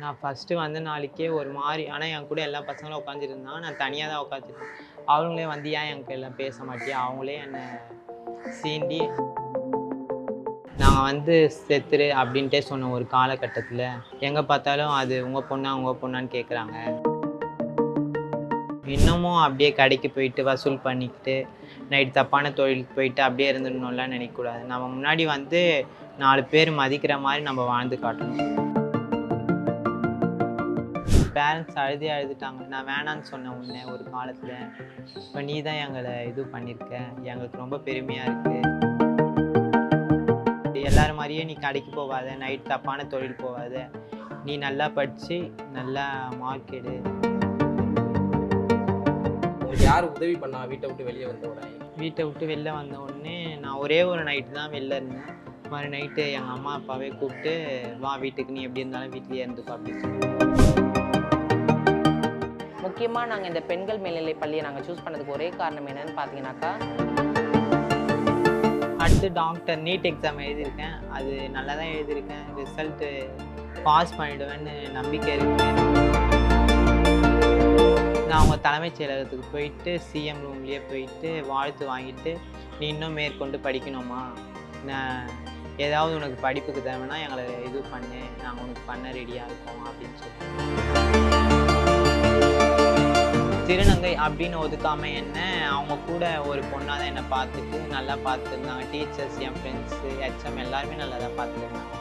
நான் ஃபஸ்ட்டு வந்த நாளைக்கே ஒரு மாதிரி ஆனால் என் கூட எல்லா பசங்களும் உட்காந்துருந்தான் நான் தனியாக தான் உட்காந்துருந்தேன் அவங்களே வந்து ஏன் எனக்கு எல்லாம் பேச மாட்டியா? அவங்களே என்னை சீண்டி நாங்கள் வந்து செத்துரு அப்படின்ட்டே சொன்ன ஒரு காலகட்டத்தில் எங்கே பார்த்தாலும் அது உங்கள் பொண்ணா உங்கள் பொண்ணான்னு கேட்குறாங்க இன்னமும் அப்படியே கடைக்கு போயிட்டு வசூல் பண்ணிக்கிட்டு நைட் தப்பான தொழிலுக்கு போயிட்டு அப்படியே இருந்துடணும்லாம் நினைக்கக்கூடாது. நம்ம முன்னாடி வந்து நாலு பேர் மதிக்கிற மாதிரி நம்ம வாழ்ந்து காட்டணும். பேரண்ட்ஸ் அழுதே அழுதுட்டாங்க. நான் வேணான்னு சொன்னேன் உன்னை ஒரு காலத்தில் இப்போ நீ தான் எங்களை இது பண்ணியிருக்க எங்களுக்கு ரொம்ப பெருமையாக இருக்குது எல்லாரும் மாதிரியே நீ கடைக்கு போகாத. நைட் தப்பான தொழில் போகாத. நீ நல்லா படித்து நல்லா மார்க் எடு. யார் உதவி பண்ணா? வீட்டை விட்டு வெளியே வந்த உடனே? வீட்டை விட்டு வெளில வந்த உடனே நான் ஒரே ஒரு நைட்டு தான் வெளில இருந்தேன். மறு நைட்டு எங்கள் அம்மா அப்பாவே கூப்பிட்டு வா வீட்டுக்கு நீ எப்படி இருந்தாலும் வீட்லேயே இருந்துக்கோ அப்படின்னு சொல்லி. முக்கியமாக நாங்கள் இந்த பெண்கள் மேல்நிலை பள்ளியை நாங்கள் சூஸ் பண்ணதுக்கு ஒரே காரணம் என்னன்னு பார்த்தீங்கன்னாக்கா அடுத்து டாக்டர் நீட் எக்ஸாம் எழுதியிருக்கேன். அது நல்லா தான் எழுதியிருக்கேன். ரிசல்ட்டு பாஸ் பண்ணிடுவேன்னு நம்பிக்கை இருக்குது நான் அவங்க தலைமைச் செயலகத்துக்கு போயிட்டு சிஎம் ரூம்லேயே போயிட்டு வாழ்த்து வாங்கிட்டு நீ இன்னும் மேற்கொண்டு படிக்கணுமா? நான் ஏதாவது உனக்கு படிப்புக்கு தேவைன்னா எங்களை இது பண்ணு. நாங்கள் உனக்கு பண்ண ரெடியாக இருக்கோம் அப்படின்னு சொல்லி திருநங்கை அப்படின்னு ஒதுக்காம என்ன அவங்க கூட ஒரு பொண்ணாக தான் என்னை பார்த்துட்டு நல்லா பார்த்துருந்தாங்க. டீச்சர்ஸ் என் ஃப்ரெண்ட்ஸு ஹெச்எம் HM எல்லாருமே நல்லா தான் பார்த்துருந்தாங்க.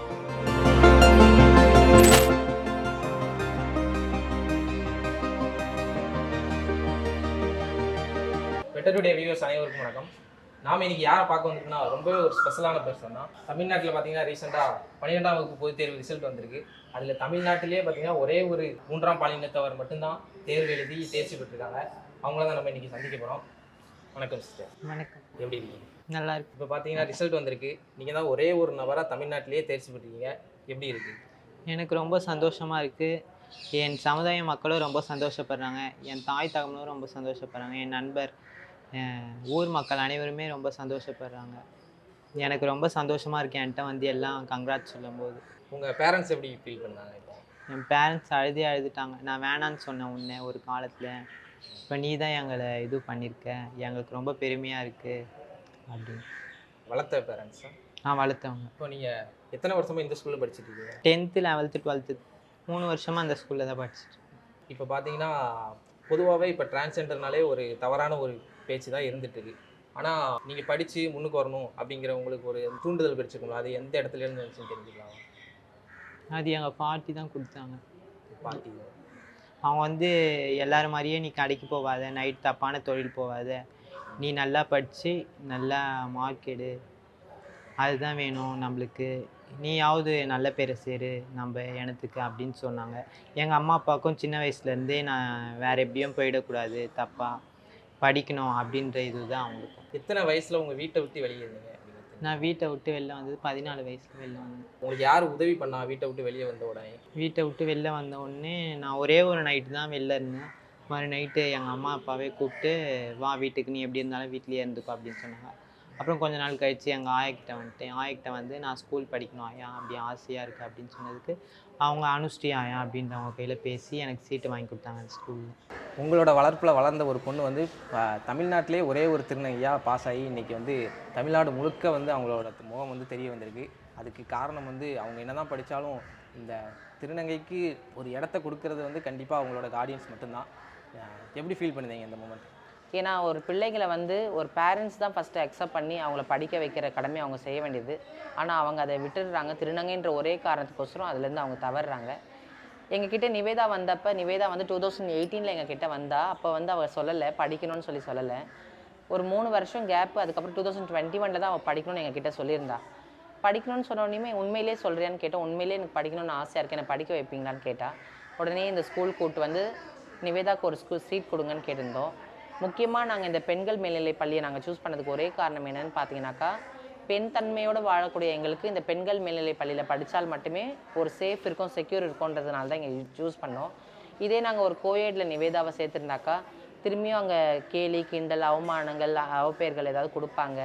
பெட்டருடைய வியூஸ் அனைவருக்கும் வணக்கம். நாம இன்னைக்கு யாரை பார்க்க வந்திருக்கோம்னா ரொம்பவே ஒரு ஸ்பெஷலான பர்சன் தான். தமிழ்நாட்டில் பார்த்தீங்கன்னா ரீசெண்டாக பன்னிரெண்டாம் வகுப்பு பொதுத் தேர்வு ரிசல்ட் வந்திருக்கு. அதில் தமிழ்நாட்டிலே பார்த்தீங்கன்னா ஒரே ஒரு மூன்றாம் பாலினத்தவர் மட்டும்தான் தேர்வு எழுதி தேர்ச்சி பெற்றிருக்காங்க. அவங்கள தான் நம்ம இன்னைக்கு சந்திக்க போகிறோம் வணக்கம் சிஸ்டர் வணக்கம். எப்படி இருக்கீங்க? நல்லா இருக்கு இப்போ பார்த்தீங்கன்னா ரிசல்ட் வந்திருக்கு. நீங்கள் தான் ஒரே ஒரு நபராக தமிழ்நாட்டிலேயே தேர்ச்சி பெற்றிருக்கீங்க. எப்படி இருக்கு? எனக்கு ரொம்ப சந்தோஷமாக இருக்குது என் சமுதாய மக்களும் ரொம்ப சந்தோஷப்படுறாங்க. என் தாய் தகவலும் ரொம்ப சந்தோஷப்படுறாங்க. என் நண்பர் ஊர் மக்கள் அனைவருமே ரொம்ப சந்தோஷப்படுறாங்க. எனக்கு ரொம்ப சந்தோஷமாக இருக்கு என்கிட்ட வந்து எல்லாம் கங்க்ராட் சொல்லும்போது. உங்கள் பேரண்ட்ஸ் எப்படி ஃபீல் பண்ணாங்க இப்போ? என் பேரண்ட்ஸ் அழுதே அழுதுட்டாங்க. நான் வேணான்னு சொன்னேன் உன்னை ஒரு காலத்தில். இப்போ நீ தான் எங்களை இது பண்ணியிருக்க எங்களுக்கு ரொம்ப பெருமையாக இருக்குது அப்படின்னு. வளர்த்த பேரண்ட்ஸ் நான் வளர்த்தவங்க. இப்போ நீங்கள் எத்தனை வருஷமா இந்த ஸ்கூலில் படிச்சிட்டு டென்த்து லெவல்த்து டுவெல்த்து மூணு வருஷமாக அந்த ஸ்கூலில் தான் படிச்சிட்டு இப்போ பார்த்தீங்கன்னா பொதுவாகவே இப்போ டிரான்ஸ்ஜெண்டர்னாலே ஒரு தவறான ஒரு பேச்சு தான் இருந்துட்டு இருக்கு ஆனால் நீங்கள் படித்து முன்னுக்கு வரணும் அப்படிங்கிற உங்களுக்கு ஒரு தூண்டுதல் கிடைச்சிருக்குங்களா அது எந்த இடத்துல இருந்து வந்துச்சுன்னு தெரிஞ்சுக்கலாம்? அது எங்கள் பாட்டி தான் கொடுத்தாங்க. பாட்டி. அவங்க வந்து எல்லாரும் மாதிரியே நீ கடைக்கு போகாத நைட் தப்பான தொழில் போகாத. நீ நல்லா படித்து நல்லா மார்க் எடு. அதுதான் வேணும் நம்மளுக்கு. நீயாவது நல்ல பேரை சேரு நம்ம இனத்துக்கு அப்படின்னு சொன்னாங்க. எங்கள் அம்மா அப்பாவுக்கும் சின்ன வயசுலேருந்தே நான் வேறு எப்படியும் போயிடக்கூடாது தப்பாக படிக்கணும் அப்படின்ற இதுதான் அவங்களுக்கும் எத்தனை வயசில் உங்கள் வீட்டை விட்டு வெளியே இருந்தீங்க நான் வீட்டை விட்டு வெளில வந்தது பதினாலு வயசில் வெளில வந்தேன். உங்களுக்கு யார் உதவி பண்ணா வீட்டை விட்டு வெளியே வந்த உடனே? வீட்டை விட்டு வெளில வந்த உடனே நான் ஒரே ஒரு நைட்டு தான் வெளில இருந்தேன். மறு நைட்டு எங்கள் அம்மா அப்பாவே கூப்பிட்டு வா வீட்டுக்கு நீ எப்படி இருந்தாலும் வீட்லேயே இருந்துக்கோ அப்படின்னு சொன்னாங்க. அப்புறம் கொஞ்ச நாள் கழித்து எங்கள் ஆயக்கிட்ட வந்துட்டேன். ஆயக்கிட்ட வந்து நான் ஸ்கூல் படிக்கணும் ஆயா அப்படி ஆசையாக இருக்குது அப்படின்னு சொன்னதுக்கு அவங்க அனுஷ்டியாயா அப்படின்றவங்க கையில் பேசி எனக்கு சீட்டு வாங்கி கொடுத்தாங்க ஸ்கூல் ஸ்கூலில் உங்களோட வளர்ப்பில் வளர்ந்த ஒரு பொண்ணு வந்து தமிழ்நாட்டிலே ஒரே ஒரு திருநங்கையாக பாஸ் ஆகி இன்றைக்கி வந்து தமிழ்நாடு முழுக்க வந்து அவங்களோட முகம் வந்து தெரிய வந்திருக்கு. அதுக்கு காரணம் வந்து அவங்க என்ன தான் படித்தாலும் இந்த திருநங்கைக்கு ஒரு இடத்த கொடுக்கறது வந்து கண்டிப்பாக அவங்களோட கார்டியன்ஸ் மட்டும்தான். எப்படி ஃபீல் பண்ணுறீங்க இந்த மூமெண்ட் ஏன்னா ஒரு பிள்ளைங்களை வந்து ஒரு பேரண்ட்ஸ் தான் ஃபஸ்ட்டு அக்செப்ட் பண்ணி அவங்கள படிக்க வைக்கிற கடமை அவங்க செய்ய வேண்டியது. ஆனால் அவங்க அதை விட்டுடுறாங்க. திருநங்கைன்ற ஒரே காரணத்துக்கோசரம் அதுலேருந்து அவங்க தவறுறாங்க. எங்ககிட்ட நிவேதா வந்தப்போ நிவேதா வந்து டூ தௌசண்ட் எயிட்டீனில் எங்ககிட்ட வந்தா அப்போ வந்து அவள் சொல்லலை படிக்கணும்னு சொல்லி சொல்லலை. ஒரு மூணு வருஷம் கேப்பு அதுக்கப்புறம் டூ தௌசண்ட் டுவெண்ட்டி ஒனில் தான் அவள் படிக்கணும்னு எங்ககிட்ட சொல்லியிருந்தா. படிக்கணும்னு சொன்னோடனே உண்மையிலே சொல்கிறியான்னு கேட்டால் உண்மையிலே எனக்கு படிக்கணும்னு ஆசையாக இருக்குது என்னை படிக்க வைப்பீங்களான்னு கேட்டால் உடனே இந்த ஸ்கூல் கூட்டு வந்து நிவேதாக்கு ஒரு ஸ்கூல் சீட் கொடுங்கன்னு கேட்டிருந்தோம். முக்கியமாக நாங்கள் இந்த பெண்கள் மேல்நிலை பள்ளியை நாங்கள் சூஸ் பண்ணதுக்கு ஒரே காரணம் என்னென்னு பார்த்தீங்கன்னாக்கா பெண் தன்மையோடு வாழக்கூடிய எங்களுக்கு இந்த பெண்கள் மேல்நிலை பள்ளியில் படித்தால் மட்டுமே ஒரு சேஃப் இருக்கும் செக்யூர் இருக்கும்ன்றதுனால தான் இங்கே சூஸ் பண்ணோம். இதே நாங்கள் ஒரு கோயடில் நிவேதாவை சேர்த்துருந்தாக்கா திரும்பியும் அங்கே கேலி கிண்டல் அவமானங்கள் அவப்பெயர்கள் ஏதாவது கொடுப்பாங்க.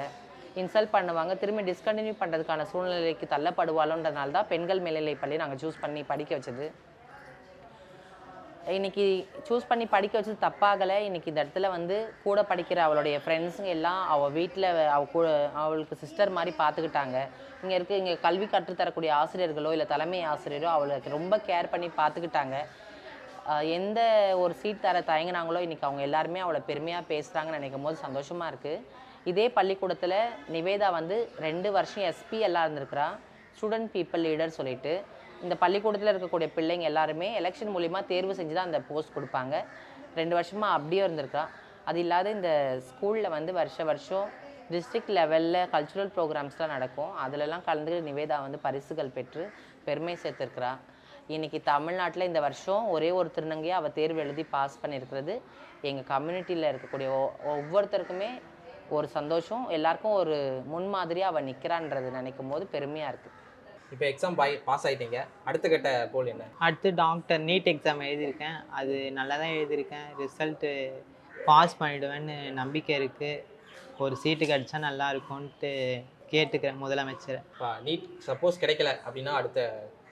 இன்சல்ட் பண்ணுவாங்க திரும்பி டிஸ்கண்டினியூ பண்ணுறதுக்கான சூழ்நிலைக்கு தள்ளப்படுவாளோன்றதுனால தான் பெண்கள் மேல்நிலை பள்ளி நாங்கள் சூஸ் பண்ணி படிக்க வச்சது. இன்னைக்கு சூஸ் பண்ணி படிக்க வச்சது தப்பாகலை. இன்னைக்கு இந்த இடத்துல வந்து கூட படிக்கிற அவளுடைய ஃப்ரெண்ட்ஸுங்க எல்லாம் அவள் வீட்டில் அவ கூட அவளுக்கு சிஸ்டர் மாதிரி பார்த்துக்கிட்டாங்க. இங்கே இருக்க இங்கே கல்வி கற்றுத்தரக்கூடிய ஆசிரியர்களோ இல்லை தலைமை ஆசிரியரோ அவளுக்கு ரொம்ப கேர் பண்ணி பார்த்துக்கிட்டாங்க. எந்த ஒரு சீட் தர தயங்கினாங்களோ இன்றைக்கி அவங்க எல்லாருமே அவளை பெருமையாக பேசுகிறாங்கன்னு நினைக்கும் போது சந்தோஷமாக இருக்குது இதே பள்ளிக்கூடத்தில் நிவேதா வந்து ரெண்டு வருஷம் எஸ்பி எல்லாம் இருந்திருக்கிறா. ஸ்டூடெண்ட் பீப்புள் லீடர் சொல்லிட்டு. இந்த பள்ளிக்கூடத்தில் இருக்கக்கூடிய பிள்ளைங்க எல்லாருமே எலெக்ஷன் மூலிமா தேர்வு செஞ்சு தான் அந்த போஸ்ட் கொடுப்பாங்க. ரெண்டு வருஷமாக அப்படியே இருந்திருக்கான் அது இல்லாத இந்த ஸ்கூலில் வந்து வருஷ வருஷம் டிஸ்ட்ரிக்ட் லெவலில் கல்ச்சுரல் ப்ரோக்ராம்ஸ்லாம் நடக்கும். அதிலெல்லாம் கலந்து நிவேதா வந்து பரிசுகள் பெற்று பெருமை சேர்த்துருக்கிறா. இன்றைக்கி தமிழ்நாட்டில் இந்த வருஷம் ஒரே ஒரு திருநங்கையை அவள் தேர்வு எழுதி பாஸ் பண்ணியிருக்கிறது. எங்கள் கம்யூனிட்டியில் இருக்கக்கூடிய ஒ- ஒவ்வொருத்தருக்குமே ஒரு சந்தோஷம். எல்லாருக்கும் ஒரு முன்மாதிரியாக அவள் நிற்கிறான்றது நினைக்கும் போது பெருமையாக இருக்குது இப்போ எக்ஸாம் பாய் பாஸ் ஆயிட்டீங்க. அடுத்த கட்ட கோல் என்ன? அடுத்து டாக்டர் நீட் எக்ஸாம் எழுதியிருக்கேன். அது நல்லா தான் எழுதியிருக்கேன். ரிசல்ட்டு பாஸ் பண்ணிடுவேன்னு நம்பிக்கை இருக்குது ஒரு சீட்டு கிடச்சா நல்லா இருக்கும்ன்ட்டு கேட்டுக்கிறேன் முதலமைச்சரை. இப்போ நீட் சப்போஸ் கிடைக்கல அப்படின்னா அடுத்த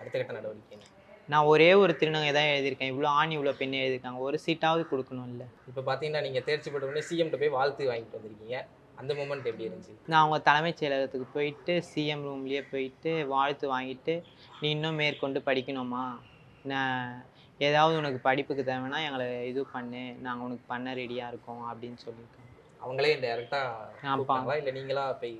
அடுத்த கட்ட நடவடிக்கை நான் ஒரே ஒரு திருநங்கை தான் எழுதியிருக்கேன். இவ்வளோ ஆண் இவ்வளோ பெண் எழுதியிருக்காங்க. ஒரு சீட்டாவது கொடுக்கணும்ல. இப்போ பார்த்தீங்கன்னா நீங்கள் தேர்ச்சி பெற்ற உடனே சிஎம்கிட்ட போய் வாழ்த்து வாங்கிட்டு வந்திருக்கீங்க. அந்த மூமெண்ட் எப்படி இருந்துச்சு? நான் அவங்க தலைமைச் செயலகத்துக்கு போயிட்டு சிஎம் ரூம்லேயே போயிட்டு வாழ்த்து வாங்கிட்டு நீ இன்னும் மேற்கொண்டு படிக்கணுமா? நான் ஏதாவது உனக்கு படிப்புக்கு தேவைன்னா எங்களை இது பண்ணு நாங்கள் உனக்கு பண்ண ரெடியாக இருக்கோம் அப்படின்னு சொல்லியிருக்காங்க. அவங்களே டேரெக்டாக. கூப்பிட்டாங்களா? இல்லை நீங்களா போய்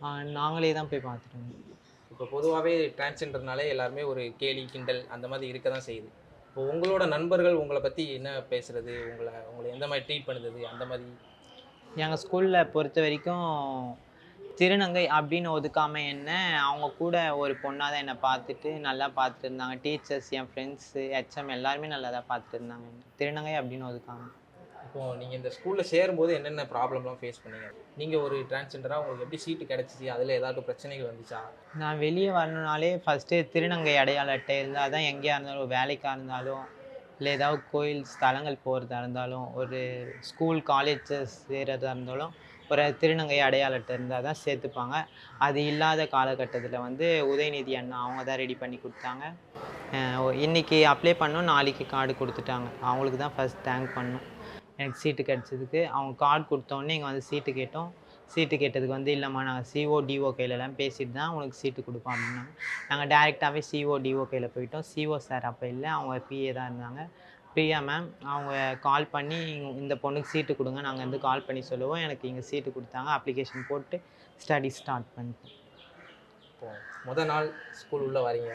ஆஹ் நாங்களே தான் போய் பார்த்துட்டு இப்போ பொதுவாகவே டிரான்ஸ்ஜெண்டர்னாலே எல்லாருமே ஒரு கேலி கிண்டல் அந்த மாதிரி இருக்க தான் செய்யுது. இப்போ உங்களோட நண்பர்கள் உங்களை பற்றி என்ன பேசுறது? உங்களை உங்களை எந்த மாதிரி ட்ரீட் பண்ணுறது அந்த மாதிரி எங்கள் ஸ்கூலில் பொறுத்த வரைக்கும் திருநங்கை அப்படின்னு ஒதுக்காம என்ன அவங்க கூட ஒரு பொண்ணாக தான் என்னை பார்த்துட்டு நல்லா பார்த்துட்டு இருந்தாங்க டீச்சர்ஸ் என் ஃப்ரெண்ட்ஸு ஹெச்எம் எல்லாருமே நல்லா தான் பார்த்துட்டு இருந்தாங்க என்னை. திருநங்கை அப்படின்னு ஒதுக்காம. இப்போ நீங்கள் இந்த ஸ்கூலில் சேரும்போது என்னென்ன ப்ராப்ளம்லாம் ஃபேஸ் பண்ணீங்க? நீங்கள் ஒரு டிரான்ஸ்ஜெண்டராக உங்களுக்கு எப்படி சீட்டு கிடச்சிச்சு? அதில் ஏதாவது பிரச்சனைகள் வந்துச்சா? நான் வெளியே வரணுனாலே ஃபஸ்ட்டு திருநங்கை அடையாள அட்டை இருந்தால் தான் எங்கேயா இருந்தாலும் வேலைக்காக இருந்தாலும் இல்லை ஏதாவது கோயில் ஸ்தலங்கள் போகிறதா இருந்தாலும் ஒரு ஸ்கூல் காலேஜஸ் சேரதா இருந்தாலும் ஒரு திருநங்கை அடையாளத்தை இருந்தால் தான் சேர்த்துப்பாங்க. அது இல்லாத காலகட்டத்தில் வந்து உதயநிதி அண்ணா அவங்க தான் ரெடி பண்ணி கொடுத்தாங்க. இன்றைக்கி அப்ளை பண்ணோம் நாளைக்கு கார்டு கொடுத்துட்டாங்க. அவங்களுக்கு தான் ஃபஸ்ட் தேங்க் பண்ணோம். எனக்கு சீட்டு கிடச்சதுக்கு. அவங்க கார்டு கொடுத்தோன்னே இங்கே வந்து சீட்டு கேட்டோம். சீட்டு கேட்டதுக்கு வந்து இல்லைம்மா நாங்கள் சிஓ டிஓ கையிலலாம் பேசிட்டு தான் உனக்கு சீட்டு கொடுப்போம் அப்படின்னாங்க. நாங்கள் டேரெக்டாகவே சிஓ டிஓ கையில் போயிட்டோம். சிஓ சார் அப்போ இல்லை அவங்க பிஏ தான் இருந்தாங்க. பிரியா மேம் அவங்க கால் பண்ணி இந்த பொண்ணுக்கு சீட்டு கொடுங்க நாங்கள் வந்து கால் பண்ணி சொல்லுவோம். எனக்கு இங்கே சீட்டு கொடுத்தாங்க. அப்ளிகேஷன் போட்டு ஸ்டடி ஸ்டார்ட் பண்ணிட்டோம். இப்போ முத நாள் ஸ்கூல் உள்ளே வரீங்க.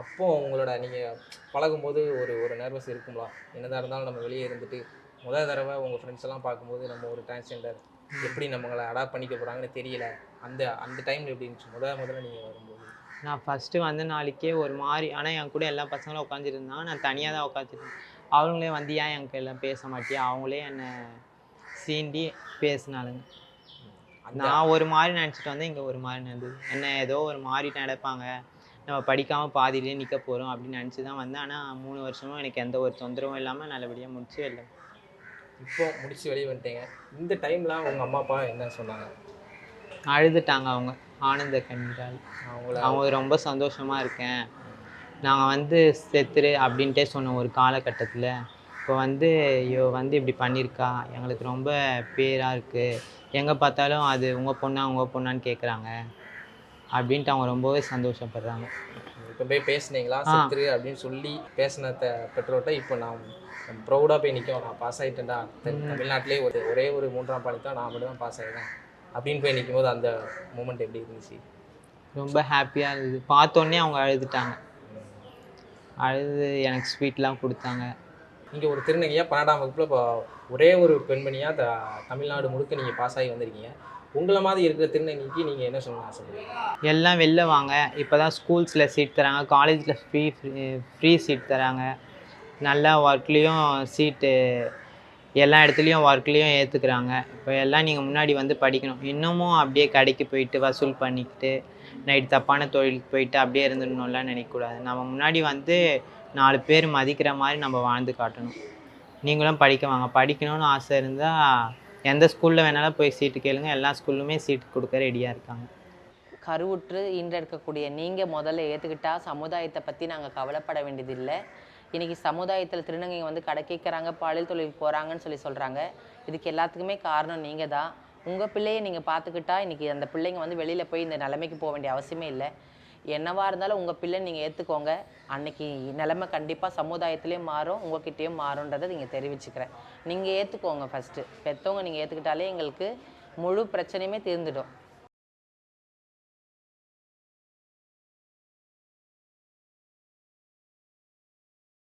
அப்போது உங்களோட நீங்கள் பழகும்போது ஒரு ஒரு நர்வஸ் இருக்குங்களா என்னதாக இருந்தாலும் நம்ம வெளியே இருந்துட்டு முதல் தடவை உங்கள் ஃப்ரெண்ட்ஸ் எல்லாம் பார்க்கும்போது நம்ம ஒரு டிரான்ஸ்ஜெண்டர் எப்படி நம்மளை அடாப்ட் பண்ணிக்க போகிறாங்கன்னு தெரியல. அந்த அந்த டைமில் எப்படி இருந்துச்சு? முத முதல்ல நீங்கள் வரும்போது. நான் ஃபஸ்ட்டு வந்த நாளைக்கே ஒரு மாதிரி ஆனால் என் கூட எல்லா பசங்களும் உட்காந்துருந்தாங்க நான் தனியாக தான் உட்காந்துருந்தேன் அவங்களே வந்து ஏன் என் கையில் பேச மாட்டியா? அவங்களே என்னை சீண்டி பேசினாலுங்க நான் ஒரு மாதிரி நினச்சிட்டு வந்தேன். இங்கே ஒரு மாதிரி நடந்தது. என்ன ஏதோ ஒரு மாதிரி நடப்பாங்க. நம்ம படிக்காமல் பாதியிலே நிற்க போகிறோம் அப்படின்னு நினச்சி தான் வந்தேன். ஆனால் மூணு வருஷமும் எனக்கு எந்த ஒரு தொந்தரவும் இல்லாமல் நல்லபடியாக முடிச்சு வெளில இப்போ முடிச்சு வெளியே வந்துட்டீங்க. இந்த டைம்லாம் உங்கள் அம்மா அப்பா என்ன சொன்னாங்க? அழுதுட்டாங்க அவங்க. ஆனந்த கண்ணீரால். அவங்கள அவங்க ரொம்ப சந்தோஷமாக இருக்கேன். நாங்கள் வந்து செத்துரு அப்படின்ட்டே சொன்ன ஒரு காலகட்டத்தில். இப்போ வந்து இவ வந்து இப்படி பண்ணியிருக்கா எங்களுக்கு ரொம்ப பேராக இருக்குது எங்கே பார்த்தாலும் அது உங்கள் பொண்ணா உங்கள் பொண்ணான்னு கேட்குறாங்க அப்படின்ட்டு அவங்க ரொம்பவே சந்தோஷப்படுறாங்க. இப்போ போய் பேசுனீங்களா. செத்துரு அப்படின்னு சொல்லி பேசின த பெற்றோர்கிட்ட இப்போ நான் ப்ரௌடாக போய் நிற்கும் நான் பாஸ் ஆகிட்டேன்டா தமிழ்நாட்டிலே ஒரு ஒரே ஒரு மூன்றாம் பாலி தான் நான் மட்டும் தான் பாஸ் ஆகிட்டேன் அப்படின்னு போய் நிற்கும் போது அந்த மூமெண்ட் எப்படி இருந்துச்சு? ரொம்ப ஹாப்பியாக இருந்தது. பார்த்தோன்னே அவங்க அழுதுட்டாங்க. அழுது எனக்கு ஸ்வீட்லாம் கொடுத்தாங்க. நீங்கள் ஒரு திருநங்கையாக பன்னெண்டாம் வகுப்பில் இப்போ ஒரே ஒரு பெண்மணியாக த தமிழ்நாடு முழுக்க நீங்கள் பாஸ் ஆகி வந்திருக்கீங்க. உங்களை மாதிரி இருக்கிற திருநங்கைக்கு நீங்கள் என்ன சொல்லணும் ஆசைப்படுறீங்க? எல்லாம் வெளில வாங்க. இப்போ தான் ஸ்கூல்ஸில் சீட் தராங்க. காலேஜில் ஃப்ரீ ஃப்ரீ சீட் தராங்க. நல்லா ஒர்க்லேயும் சீட்டு எல்லா இடத்துலையும் ஒர்க்லேயும் ஏற்றுக்குறாங்க இப்போ எல்லாம் நீங்கள் முன்னாடி வந்து படிக்கணும். இன்னமும் அப்படியே கடைக்கு போயிட்டு வசூல் பண்ணிக்கிட்டு நைட் தப்பான தொழிலுக்கு போயிட்டு அப்படியே இருந்துடணும்லாம் நினைக்கக்கூடாது. நம்ம முன்னாடி வந்து நாலு பேர் மதிக்கிற மாதிரி நம்ம வாழ்ந்து காட்டணும். நீங்களும் படிக்க வாங்க. படிக்கணும்னு ஆசை இருந்தால் எந்த ஸ்கூலில் வேணாலும் போய் சீட்டு கேளுங்க. எல்லா ஸ்கூல்லுமே சீட்டு கொடுக்க ரெடியாக இருக்காங்க. கருவுற்று ஈன்றெடுக்கக்கூடிய நீங்கள் முதல்ல ஏற்றுக்கிட்டால் சமுதாயத்தை பற்றி நாங்கள் கவலைப்பட வேண்டியதில்லை. இன்றைக்கி சமுதாயத்தில் திருநங்கைங்க வந்து கடை கேட்குறாங்க பாலியல் தொழில் போகிறாங்கன்னு சொல்லி சொல்கிறாங்க இதுக்கு எல்லாத்துக்குமே காரணம் நீங்கள் தான் உங்கள் பிள்ளையை நீங்கள் பார்த்துக்கிட்டா இன்றைக்கி அந்த பிள்ளைங்க வந்து வெளியில் போய் இந்த நிலைமைக்கு போக வேண்டிய அவசியமே இல்லை. என்னவாக இருந்தாலும் உங்கள் பிள்ளை நீங்கள் ஏற்றுக்கோங்க அன்னைக்கு நிலைமை கண்டிப்பாக சமுதாயத்திலையும் மாறும் உங்ககிட்டயும் மாறுன்றதை நீங்கள் தெரிவிச்சுக்கிறேன். நீங்கள் ஏற்றுக்கோங்க ஃபஸ்ட்டு பெற்றவங்க நீங்கள் ஏற்றுக்கிட்டாலே எங்களுக்கு முழு பிரச்சனையுமே தீர்ந்துடும்.